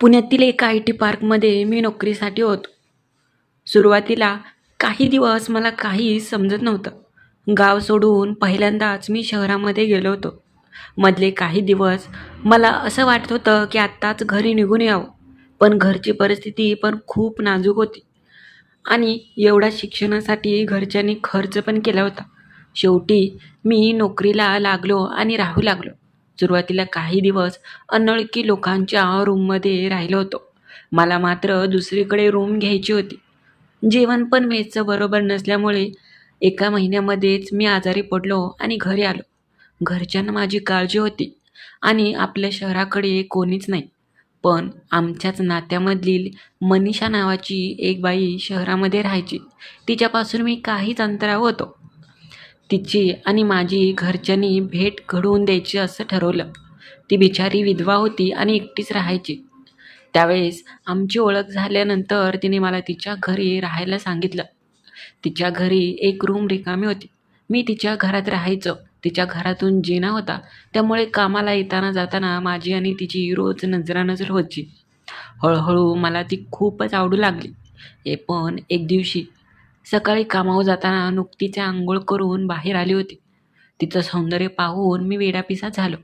पुण्यातील एका I T पार्कमध्ये मी नोकरीसाठी होतो. सुरुवातीला काही दिवस मला काही समजत नव्हतं. गाव सोडून पहिल्यांदाच मी शहरामध्ये गेलो होतो. मधले काही दिवस मला असं वाटत होतं की आत्ताच घरी निघून यावं पण घरची परिस्थिती पण खूप नाजूक होती. आणि एवढ्या शिक्षणासाठी घरच्यांनी खर्च पण केला होता. शेवटी मी नोकरीला लागलो आणि राहू लागलो. सुरुवातीला काही दिवस अनळखी लोकांच्या रूममध्ये राहिलो होतो. मला मात्र दुसरीकडे रूम घ्यायची होती. जेवण पण मेसचं बरोबर नसल्यामुळे एका महिन्यामध्येच मी आजारी पडलो आणि घरी आलो. घरच्यांना माझी काळजी होती आणि आपल्या शहराकडे कोणीच नाही. पण आमच्याच नात्यामधील मनीषा नावाची एक बाई शहरामध्ये राहायची. तिच्यापासून मी काहीच अंतरावर होतो. तिची आणि माझी घरच्यांनी भेट घडवून द्यायची असं ठरवलं. ती बिचारी विधवा होती आणि एकटीच राहायची. त्यावेळेस आमची ओळख झाल्यानंतर तिने मला तिच्या घरी राहायला सांगितलं. तिच्या घरी एक रूम रिकामी होती. मी तिच्या घरात राहायचो. तिच्या घरातून जिना होता. त्यामुळे कामाला येताना जाताना माझी आणि तिची रोज नजरानजर होती हळूहळू मला ती खूपच आवडू लागली. हे पण एक दिवशी सकाळी कामावर जाताना नुकतीच आंघोळ करून बाहेर आली होती. तिचं सौंदर्य पाहून मी वेडापिसा झालो.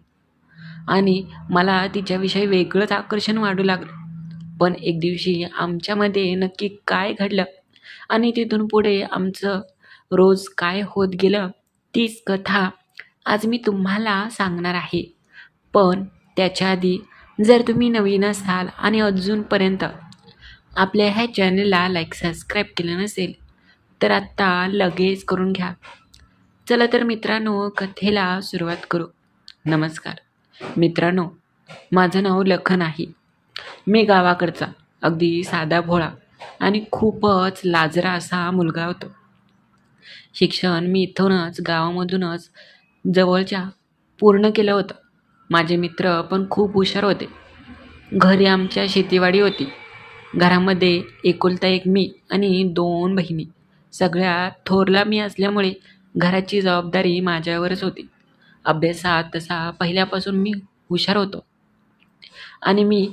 आणि मला तिच्याविषयी वेगळंच आकर्षण वाढू लागलं. पण एक दिवशी आमच्यामध्ये नक्की काय घडलं आणि तिथून पुढे आमचं रोज काय होत गेलं तीच कथा आज मी तुम्हाला सांगणार आहे. पण त्याच्या आधी जर तुम्ही नवीन असाल आणि अजूनपर्यंत आपल्या ह्या चॅनलला लाईक सबस्क्राईब केलं नसेल तर आत्ता लगेच करून घ्या. चला तर मित्रांनो कथेला सुरुवात करू. नमस्कार. मित्रांनो माझं नाव लखन आहे. मी गावाकडचा अगदी साधा भोळा आणि खूपच लाजरा असा मुलगा होतो. शिक्षण मी इथूनच गावामधूनच जवळच्या पूर्ण केलं होतं. माझे मित्र पण खूप हुशार होते. घरी आमच्या शेतीवाडी होती. घरामध्ये एकुलता एक मी आणि दोन बहिणी. सगळ्यात थोरला मी असल्यामुळे घराची जबाबदारी माझ्यावरच होती. अभ्यासात तसा पहिल्यापासून मी हुशार होतो. आणि मी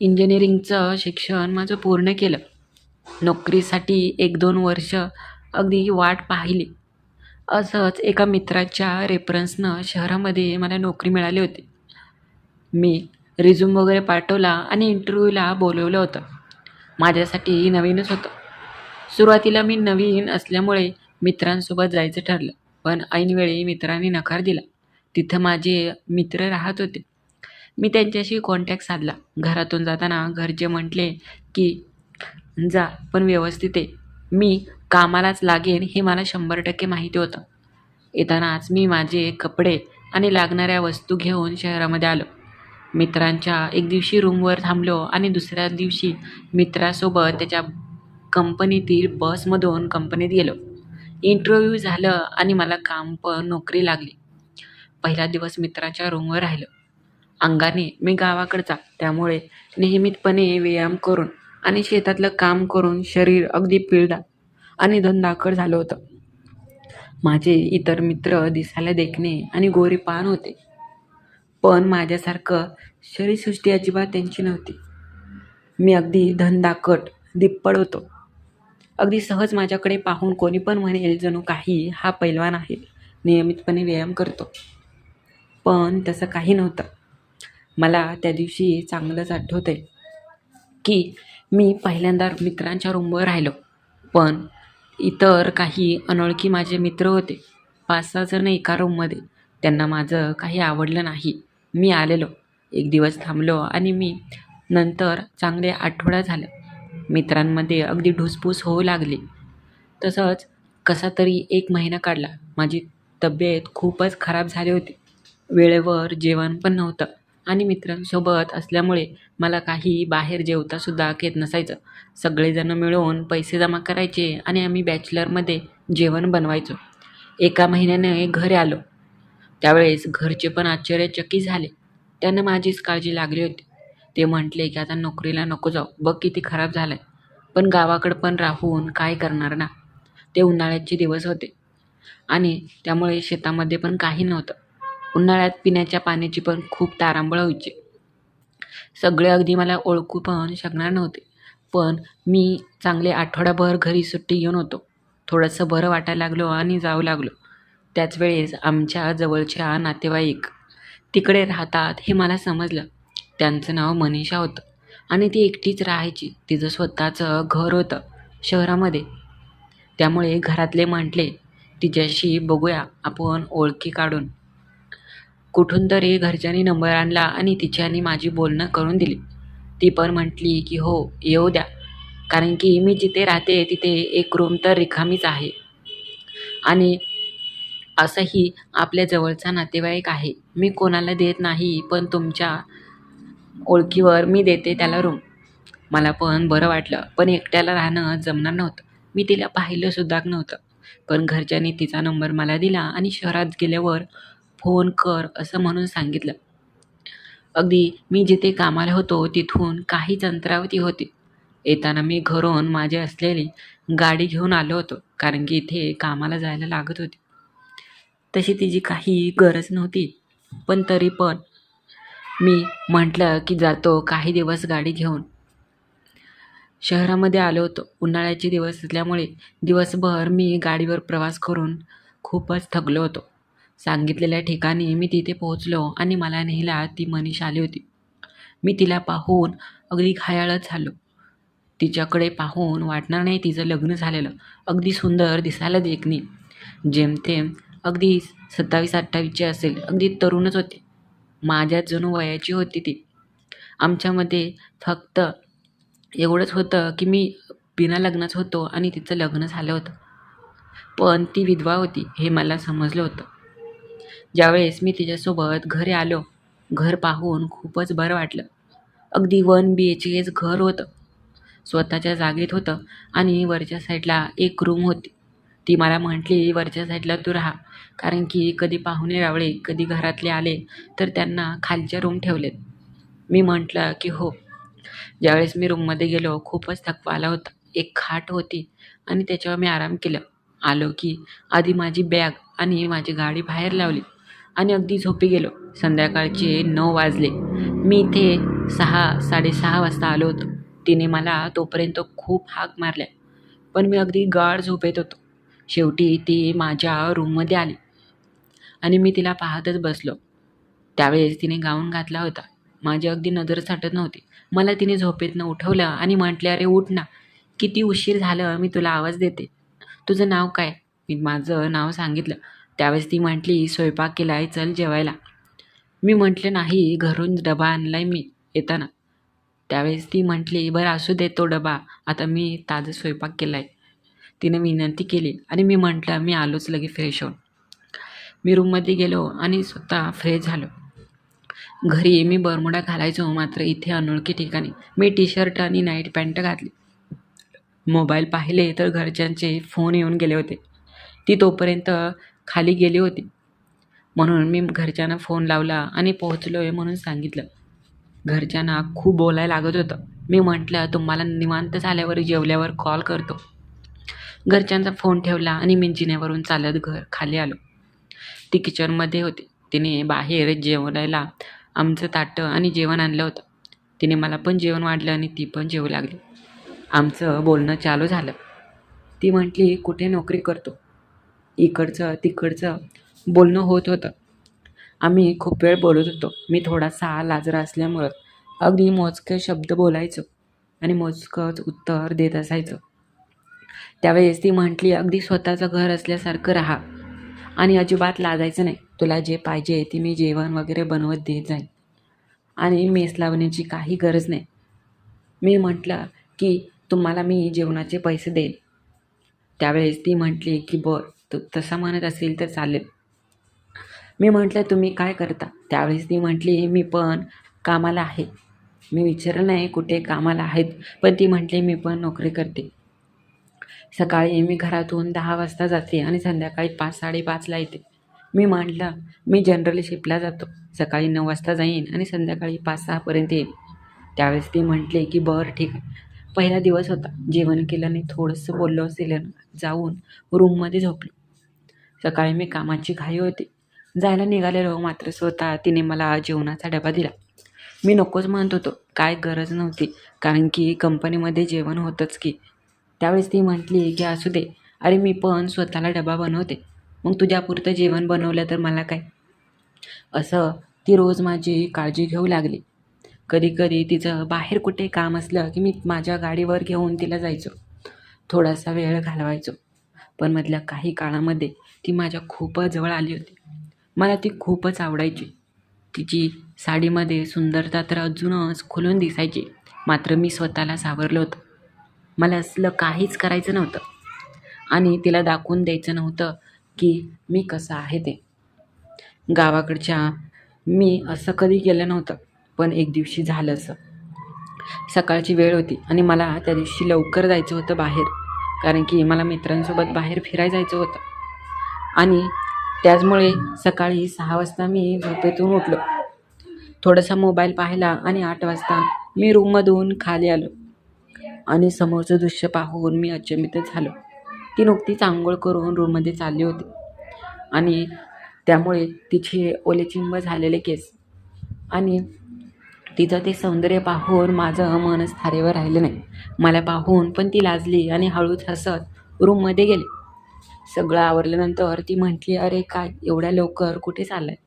इंजिनिअरिंगचं शिक्षण माझं पूर्ण केलं. नोकरीसाठी एक दोन वर्ष अगदी वाट पाहिली. असंच एका मित्राच्या रेफरन्सनं शहरामध्ये मला नोकरी मिळाली होती. मी रिझ्यूम वगैरे पाठवला आणि इंटरव्ह्यूला बोलवलं होतं. माझ्यासाठी नवीनच होतं. सुरुवातीला मी नवीन असल्यामुळे मित्रांसोबत जायचं ठरलं. पण ऐनवेळी मित्रांनी नकार दिला. तिथं माझे मित्र राहत होते. मी त्यांच्याशी कॉन्टॅक्ट साधला. घरातून जाताना घरचे म्हटले की जा पण व्यवस्थित आहे मी कामालाच लागेन हे मला शंभर टक्के माहिती होतं. येतानाच मी माझे कपडे आणि लागणाऱ्या वस्तू घेऊन शहरामध्ये आलो. मित्रांच्या एक दिवशी रूमवर थांबलो आणि दुसऱ्या दिवशी मित्रासोबत त्याच्या कंपनीतील बसमधून कंपनीत गेलो. इंटरव्ह्यू झालं आणि मला काम पण नोकरी लागली. पहिला दिवस मित्राच्या रूमवर राहिलो. अंगाने मी गावाकडचा त्यामुळे नियमितपणे व्यायाम करून आणि शेतातलं काम करून शरीर अगदी पिळदार आणि धंदाकड झालं होतं. माझे इतर मित्र दिसायला देखणे आणि गोरी पान होते. पण माझ्यासारखं शरीरसृष्टी अजिबात त्यांची नव्हती. मी अगदी धंदाकट दिप्पड होतो. अगदी सहज माझ्याकडे पाहून कोणी पण म्हणेल जणू काही हा पैलवान आहे नियमितपणे व्यायाम करतो. पण तसं काही नव्हतं. मला त्या दिवशी चांगलंच आठवतं आहे की मी पहिल्यांदा मित्रांच्या रूमवर राहिलो. पण इतर काही अनोळखी माझे मित्र होते. पाच सहा जण एका रूममध्ये. त्यांना माझं काही आवडलं नाही. मी आलेलो. एक दिवस थांबलो आणि मी नंतर चांगले आठवडा झालं मित्रांमध्ये अगदी ढुसपूस होऊ लागली. तसंच कसा तरी एक महिना काढला. माझी तब्येत खूपच खराब झाली होती. वेळेवर जेवण पण नव्हतं. आणि मित्रांसोबत असल्यामुळे मला काही बाहेर जेवतासुद्धा घेत नसायचं. सगळेजण मिळून पैसे जमा करायचे आणि आम्ही बॅचलरमध्ये जेवण बनवायचो. एका महिन्याने घरी आलो. त्यावेळेस घरचे पण आश्चर्यचकित झाले. त्यांना माझीच काळजी लागली होती. ते म्हटले की आता नोकरीला नको जाऊ. बघ किती खराब झालं आहे पण गावाकडं पण राहून काय करणार ना? ते उन्हाळ्याचे दिवस होते. आणि त्यामुळे शेतामध्ये पण काही नव्हतं. उन्हाळ्यात पिण्याच्या पाण्याची पण खूप तारांबळ व्हायची. सगळे अगदी मला ओळखू पण शकणार नव्हते. पण मी चांगले आठवडाभर घरी सुट्टी घेऊन होतो. थोडंसं बरं वाटायला लागलो आणि जाऊ लागलो. त्याच वेळेस आमच्या जवळच्या नातेवाईक तिकडे राहतात हे मला समजलं. त्यांचं नाव मनीषा होतं. आणि ती एकटीच राहायची. तिचं स्वतःचं घर होतं शहरामध्ये. त्यामुळे घरातले म्हटले तिच्याशी बघूया आपण ओळखी काढून. कुठून तरी घरच्यांनी नंबर आणला आणि तिच्याने माझी बोलणं करून दिली. ती पण म्हटली की हो येऊ द्या. कारण की मी जिथे राहते तिथे एक रूम तर रिकामीच आहे. आणि असंही आपल्या जवळचा नातेवाईक आहे. मी कोणाला देत नाही पण तुमच्या ओळखीवर मी देते त्याला रूम मला पण बरं वाटलं पण एकट्याला राहणं जमणार नव्हतं. मी तिला पाहिलंसुद्धा नव्हतं. पण घरच्यांनी तिचा नंबर मला दिला आणि शहरात गेल्यावर फोन कर असं म्हणून सांगितलं. अगदी मी जिथे कामाला होतो तिथून काहीच अंतरावती होती. येताना मी घरून माझी असलेली गाडी घेऊन आलो होतो कारण की इथे कामाला जायला लागत होती. तशी तिची काही गरज नव्हती पण तरी पण मी म्हटलं की जातो काही दिवस गाडी घेऊन. शहरामध्ये आलो होतो. उन्हाळ्याचे दिवस असल्यामुळे दिवसभर मी गाडीवर प्रवास करून खूपच थकलो होतो. सांगितलेल्या ठिकाणी मी तिथे पोहोचलो आणि मला नेहला ती मनीष आली होती. मी तिला पाहून अगदी घायाळच झालो. तिच्याकडे पाहून वाटणार नाही तिचं लग्न झालेलं. अगदी सुंदर दिसायला देखणी. जेमतेम अगदी सत्तावीस अठ्ठावीसची असेल. अगदी तरुणच होती. माझ्या जणू वयाची होती ती. आमच्यामध्ये फक्त एवढंच होतं की मी बिना लग्नाच होतो आणि तिचं लग्न झालं होतं. पण ती विधवा होती हे मला समजलं होतं. ज्यावेळेस मी तिच्यासोबत घरी आलो घर पाहून खूपच बरं वाटलं. अगदी वन बी एच एच घर होतं. स्वतःच्या जागेत होतं आणि वरच्या साईडला एक रूम होती. ती मला म्हटली वरच्या साईडला तू राहा. कारण की कधी पाहुणे रावळे कधी घरातले आले तर त्यांना खालच्या रूम ठेवलेत. मी म्हटलं की हो. ज्यावेळेस मी रूममध्ये गेलो खूपच थकवा आला होता. एक खाट होती आणि त्याच्यावर मी आराम केला. आलो की आधी माझी बॅग आणि माझी गाडी बाहेर लावली आणि अगदी झोपी गेलो. संध्याकाळचे नऊ वाजले. मी इथे सहा साडेसहा वाजता आलो होतो. तिने मला तोपर्यंत खूप हाक मारल्या. पण मी अगदी गाढ झोपेत होतो. शेवटी ती माझ्या रूममध्ये आली. आणि मी तिला पाहतच बसलो. त्यावेळेस तिने गाऊन घातला होता. माझी अगदी नजर साठत नव्हती. मला तिने झोपेतनं उठवलं आणि म्हटले अरे उठ ना. किती उशीर झालं मी तुला आवाज देते. तुझं नाव काय? मी माझं नाव सांगितलं. त्यावेळेस ती म्हटली स्वयंपाक केला आहे चल जेवायला. मी म्हटले नाही घरून डबा आणला आहे मी येताना. त्यावेळेस ती म्हटली बरं असू दे तो डबा. आता मी ताजं स्वयंपाक केला आहे तिने विनंती केली आणि मी म्हटलं मी आलोच लगे फ्रेश होऊन. मी रूममध्ये गेलो आणि स्वतः फ्रेश झालो. घरी मी बरमुडा घालायचो मात्र इथे अनोळखी ठिकाणी. मी टी शर्ट आणि नाईट पॅन्ट घातली. मोबाईल पाहिले तर घरच्यांचे फोन येऊन गेले होते. ती तोपर्यंत खाली गेली होती. म्हणून मी घरच्यांना फोन लावला आणि पोहोचलो आहे म्हणून सांगितलं. घरच्यांना खूप बोलायला लागत होतं. मी म्हटलं तुम्हाला निवांत झाल्यावर जेवल्यावर कॉल करतो. घरच्यांचा फोन ठेवला आणि मी जिन्यावरून चालत घर खाली आलो. ती किचनमध्ये होती. तिने बाहेर जेवणायला आमचं ताटं आणि जेवण आणलं होतं. तिने मला पण जेवण वाढलं आणि ती पण जेवू लागली. आमचं बोलणं चालू झालं. ती म्हटली कुठे नोकरी करतो? इकडचं तिकडचं. बोलणं होत होतं. आम्ही खूप वेळ बोलत होतो. मी थोडासा लाजरा असल्यामुळं अगदी मोजके शब्द बोलायचो आणि मोजकंच उत्तर देत असायचं. त्यावेळेस ती म्हटली अगदी स्वतःचं घर असल्यासारखं राहा आणि अजिबात लाजायचं नाही. तुला जे पाहिजे ते मी जेवण वगैरे बनवत देत जाईन. आणि मेस लावण्याची काही गरज नाही. मी म्हटलं की तुम्हाला मी जेवणाचे पैसे देईन. त्यावेळेस ती म्हटली की बर तू तसं म्हणत असेल तर चालेल. मी म्हटलं तुम्ही काय करता? त्यावेळेस ती म्हटली मी पण कामाला आहे. मी विचारलं नाही कुठे कामाला आहेत पण ती म्हटली मी पण नोकरी करते. सकाळी मी घरातून दहा वाजता जाते आणि संध्याकाळी पाच साडेपाचला येते. मी म्हटलं मी जनरली शिपला जातो. सकाळी नऊ वाजता जाईन आणि संध्याकाळी पाच सहापर्यंत येईन. त्यावेळेस ती म्हटले की बरं ठीक आहे. पहिला दिवस होता. जेवण केलं थोडंसं बोललो असेल जाऊन रूममध्ये झोपलो. सकाळी मी कामाची घाई होती. जायला निघालेलो मात्र स्वतः तिने मला जेवणाचा डबा दिला. मी नकोच म्हणत होतो. काय गरज नव्हती. कारण की कंपनीमध्ये जेवण होतंच की. त्यावेळेस ती म्हटली की असू दे. अरे मी पण स्वतःला डबा बनवते. मग तुझ्यापुरतं जेवण बनवलं तर मला काय? असं ती रोज माझी काळजी घेऊ लागली. कधी कधी तिचं बाहेर कुठे काम असलं की मी माझ्या गाडीवर घेऊन तिला जायचो. थोडासा वेळ घालवायचो. पण मधल्या काही काळामध्ये ती माझ्या खूपच जवळ आली होती. मला ती खूपच आवडायची. तिची साडीमध्ये सुंदरता तर अजूनच खुलून दिसायची. मात्र मी स्वतःला सावरलं होतं. मला असलं काहीच करायचं नव्हतं. आणि तिला दाखवून द्यायचं नव्हतं की मी कसं आहे ते. गावाकडच्या मी असं कधी केलं नव्हतं पण एक दिवशी झालं असं. सकाळची वेळ होती आणि मला त्या दिवशी लवकर जायचं होतं बाहेर कारण की मला मित्रांसोबत बाहेर फिरायला जायचं होतं. आणि त्याचमुळे सकाळी सहा वाजता मी झोपेतून उठलो. थोडासा मोबाईल पाहिला आणि आठ वाजता मी रूममधून खाली आलो. आणि समोरचं दृश्य पाहून मी अचंबित झालो. ती नुकतीच आंघोळ करून रूममध्ये चालली होती. आणि त्यामुळे तिचे ओलेचिंब झालेले केस आणि तिचं ते सौंदर्य पाहून माझं मनच थारेवर राहिलं नाही. मला पाहून पण ती लाजली आणि हळूच हसत रूममध्ये गेली. सगळं आवरल्यानंतर ती म्हटली अरे काय एवढ्या लवकर कुठे चाललं आहे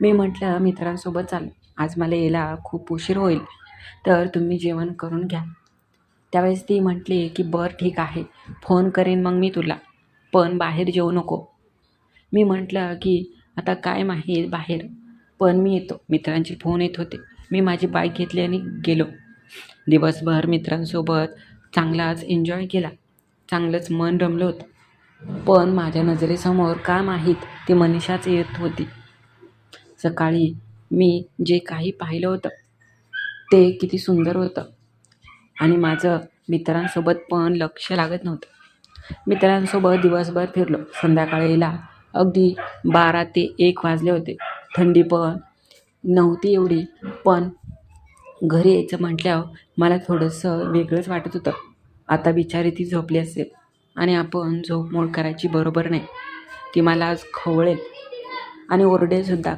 मी म्हटलं मित्रांसोबत चाललं आज मला यायला खूप उशीर होईल. तर तुम्ही जेवण करून घ्या. त्यावेळेस ती म्हटली की बरं ठीक आहे. फोन करेन मग मी तुला. पण बाहेर जेवू नको. मी म्हटलं की आता काय माहीत बाहेर? पण मी येतो. मित्रांचे फोन येत होते. मी माझी बाईक घेतली आणि गेलो. दिवसभर मित्रांसोबत चांगलाच एन्जॉय केला. चांगलंच मन रमलं होतं. पण माझ्या नजरेसमोर का माहीत ती मनीषाच येत होती. सकाळी मी जे काही पाहिलं होतं ते किती सुंदर होतं. आणि माझं मित्रांसोबत पण लक्ष लागत नव्हतं. मित्रांसोबत दिवसभर फिरलो. संध्याकाळीला अगदी बारा ते एक वाजले होते. थंडी पण नव्हती एवढी पण घरी यायचं म्हटल्यावर मला थोडंसं वेगळंच वाटत होतं. आता बिचारी ती झोपली असेल आणि आपण झोपमोड करायची बरोबर नाही. ती मला आज खवळेल आणि ओरडेलसुद्धा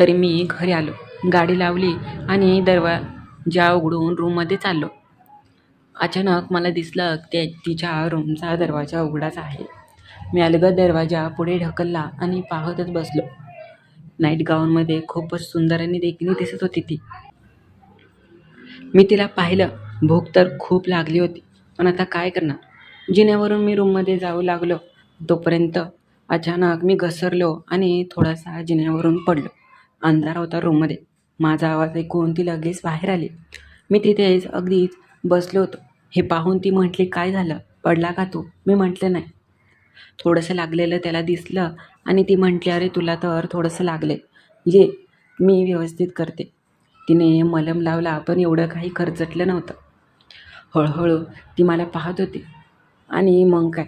तरी मी घरी आलो. गाडी लावली आणि दरवा ज्या उघडून रूममध्ये चाललो. अचानक मला दिसलं त्या तिच्या रूमचा दरवाजा उघडाच आहे. मी अलगद दरवाजा पुढे ढकलला आणि पाहतच बसलो. नाईट गाऊनमध्ये खूपच सुंदर आणि देखणी दिसत होती ती. मी तिला पाहिलं. भूक तर खूप लागली होती. पण आता काय करणार? जिन्यावरून मी रूममध्ये जाऊ लागलो. तोपर्यंत अचानक मी घसरलो आणि थोडासा जिन्यावरून पडलो. अंधार होता रूममध्ये माझा आवाज ऐकून ती लगेच बाहेर आली. मी तिथेच अगदीच बसलो होतो. हे पाहून ती म्हटली काय झालं? पडला का तू? मी म्हटलं नाही. थोडंसं लागलेलं त्याला दिसलं आणि ती म्हटली अरे तुला तर थोडंसं लागलं आहे ये मी व्यवस्थित करते. तिने मलम लावला पण एवढं काही खर्चटलं नव्हतं. हळूहळू ती मला पाहत होती. आणि मग काय?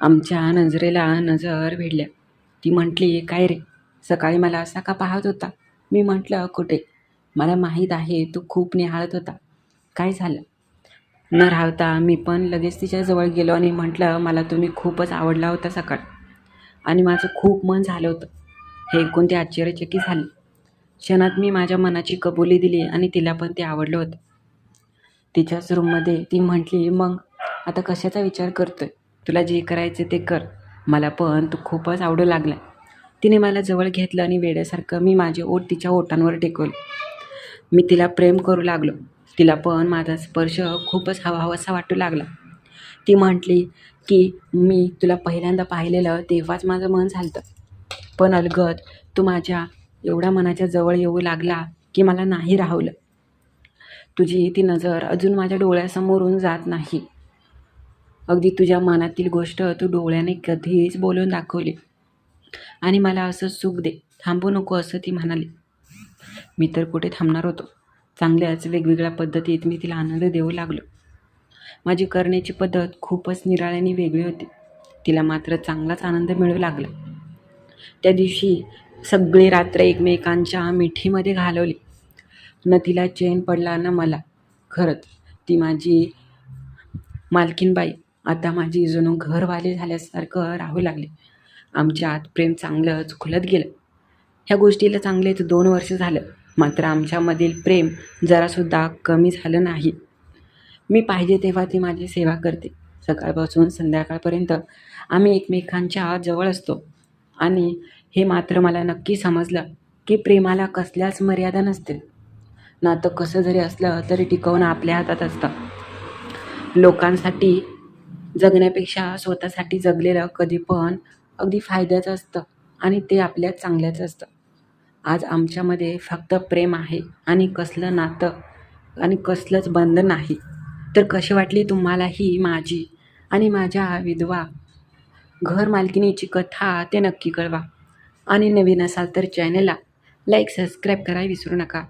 आमच्या नजरेला नजर भिडल्या ती म्हटली काय रे? सकाळी मला असा का पाहत होता? मी म्हटलं कुठे? मला माहीत आहे तू खूप निहाळत होता. काय झालं? न राहता मी पण लगेच तिच्याजवळ गेलो आणि म्हटलं मला तुम्ही खूपच आवडला होता सकाळ. आणि माझं खूप मन झालं होतं. हे ऐकून ते आश्चर्यचकित झाले. क्षणात मी माझ्या मनाची कबुली दिली आणि तिला पण ते आवडलं होतं. तिच्याच रूममध्ये ती म्हटली मग आता कशाचा विचार करतोय? तुला जे करायचं ते कर. मला पण तू खूपच आवडू लागला. तिने मला जवळ घेतलं आणि वेड्यासारखं मी माझे ओठ तिच्या ओठांवर टेकवले मी तिला प्रेम करू लागलो. तिला पण माझा स्पर्श खूपच हवाहवासा वाटू लागला. ती म्हटली की मी तुला पहिल्यांदा पाहिलेलं तेव्हाच माझं मन झालं पण अलगद तू माझ्या एवढ्या मनाच्या जवळ येऊ लागला की मला नाही राहवलं. तुझी ती नजर अजून माझ्या डोळ्यासमोरून जात नाही. अगदी तुझ्या मनातील गोष्ट तू डोळ्याने कधीच बोलून दाखवली. आणि मला असं सुख दे. थांबू नको असं ती म्हणाली. मी तर कुठे थांबणार होतो? चांगल्याच वेगवेगळ्या पद्धतीत मी तिला आनंद देऊ लागलो. माझी करण्याची पद्धत खूपच निराळ्याने वेगळी होती. तिला मात्र चांगलाच आनंद मिळू लागला. त्या दिवशी सगळी रात्र एकमेकांच्या मिठीमध्ये घालवली. न तिला चैन पडला ना मला. खरंच ती माझी मालकीनबाई. आता माझी जणू घरवाली झाल्यासारखं राहू लागले. आमच्या आत प्रेम चांगलंच खुलत गेलं. ह्या गोष्टीला चांगलेच दोन वर्ष झालं. मात्र आमच्यामधील प्रेम जरासुद्धा कमी झालं नाही. मी पाहिजे तेव्हा ती माझी सेवा करते. सकाळपासून संध्याकाळपर्यंत आम्ही एकमेकांच्या जवळ असतो. आणि हे मात्र मला नक्की समजलं की प्रेमाला कसल्याच मर्यादा नसतील. नातं कसं जरी असलं तरी टिकवणं आपल्या हातात असतं. लोकांसाठी जगण्यापेक्षा स्वतःसाठी जगलेलं कधी पण अगदी फायद्याचं असतं आणि ते आपल्या चांगल्याचं असतं. आज आमच्यामध्ये फक्त प्रेम आहे आणि कसलं नातं आणि कसलंच बंद नाही. तर कशी वाटली तुम्हाला ही माझी आणि माझ्या विधवा? घर मालकिनीची कथा ते नक्की कळवा. आणि नवीन असाल तर चॅनलला लाईक सबस्क्राईब करायला विसरू नका.